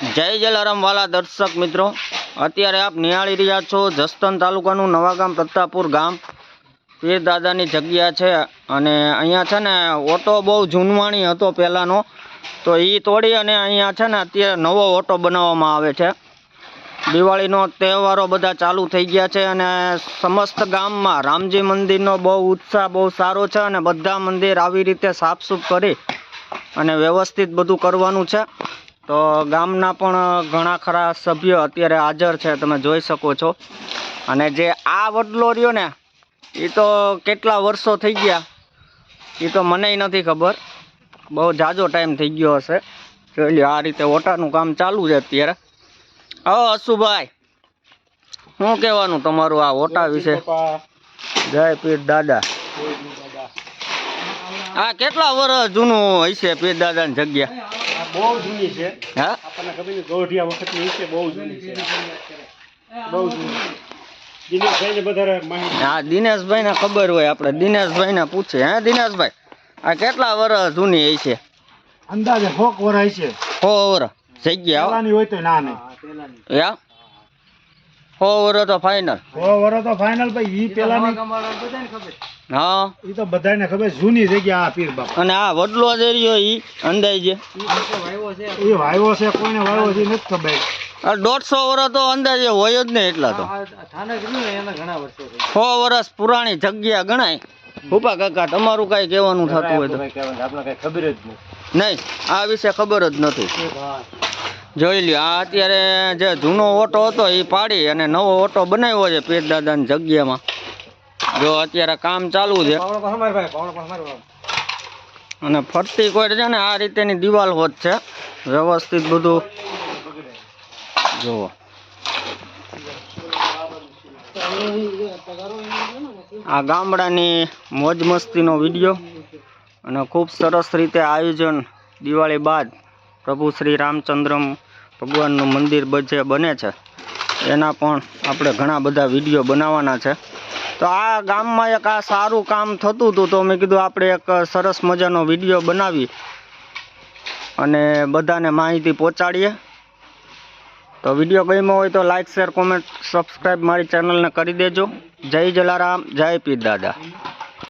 જય જલારામ વાલા દર્શક મિત્રો. અત્યારે આપ નિહાળી રહ્યા છો જસદન તાલુકાનું નવાગામ પ્રતાપુર ગામ. પીર દાદાની જગ્યા છે અને અહીંયા છે ને ઓટો બહુ જૂનવાણી હતો પહેલાંનો. તો એ તોડી અને અહીંયા છે ને અત્યારે નવો ઓટો બનાવવામાં આવે છે. દિવાળીનો તહેવારો બધા ચાલુ થઈ ગયા છે અને સમસ્ત ગામમાં રામજી મંદિરનો બહુ ઉત્સાહ બહુ સારો છે અને બધા મંદિર આવી રીતે સાફસૂફ કરી અને વ્યવસ્થિત બધું કરવાનું છે. તો ગામના પણ ઘણા ખરા સભ્યો અત્યારે હાજર છે તમે જોઈ શકો છો. અને જે આ વડલો રહ્યો ને એ તો કેટલા વર્ષો થઈ ગયા? એ તો મને નથી ખબર. બહુ જાજો ટાઈમ થઈ ગયો હશે. જોઈ લો આ રીતે ઓટાનું કામ ચાલુ છે અત્યારે. હા અશુભાઈ શું કહેવાનું તમારું આ ઓટા વિશે? જય પીર દાદા. આ કેટલા વર્ષ જૂનું હશે પીર દાદાની જગ્યા? બહુ જૂની છે. હા? આપણને ખબર નહીં ગોઢિયા વખતની છે બહુ જૂની છે. બહુ જૂની. દિનેશભાઈને વધારે માહિતી. હા દિનેશભાઈને ખબર હોય આપણે. દિનેશભાઈને પૂછે હે દિનેશભાઈ? આ કેટલા વર્ષ જૂની હશે અંદાજે હોક છે. વર્ષ. જગ્યા હોય તો ના નહીં. યા? સો વર્ષ તો ફાઇનલ વરો તો ફાઇનલ ભાઈ ઈ પેલાની હા. ઈ તો બધાને ખબર જૂની જગ્યા આ પીર બાપા. અને આ વડલો જે રહ્યો એ અંદાજે ઈ વાયવો છે કોઈને વાયવો છે નથી ખબર. આ દોઢસો વર્ષ તો અંદાજે હોય જ નહીં એટલા તો. સો વર્ષ પુરાણી જગ્યા ગણાય. ભૂપા કાકા તમારું કાંઈ કહેવાનું થતું હોય તો. આપણે કઈ ખબર જ નહીં નહીં આ વિશે ખબર જ નથી. જોઈ લ્યો આ અત્યારે જે જૂનો ઓટો હતો એ પાડી અને નવો ઓટો બનાવ્યો છે દાદાની જગ્યામાં. જો અત્યારે કામ ચાલુ છે. અને ફરતી કોઈ છે ને આ રીતેની દિવાલ હોત છે. વ્યવસ્થિત બધું. જુઓ. આ ગામડાની મોજ મસ્તીનો વીડિયો. અને ખૂબ સરસ રીતે આયોજન દિવાળી બાદ. પ્રભુ શ્રી રામચંદ્ર ભગવાનનું મંદિર જે બને છે. એના પણ આપણે ઘણા બધા વીડિયો બનાવવાના છે. તો આ ગામમાં એક આ સારું કામ થતું હતું તો મેં કીધું આપણે એક સરસ મજાનો વીડિયો બનાવી અને બધાને માહિતી પહોંચાડીએ. તો વીડિયો ગમ્યો હોય તો લાઇક શેર, કોમેન્ટ સબસ્ક્રાઈબ મારી ચેનલને કરી દેજો. જય જલારામ, જય પીર દાદા.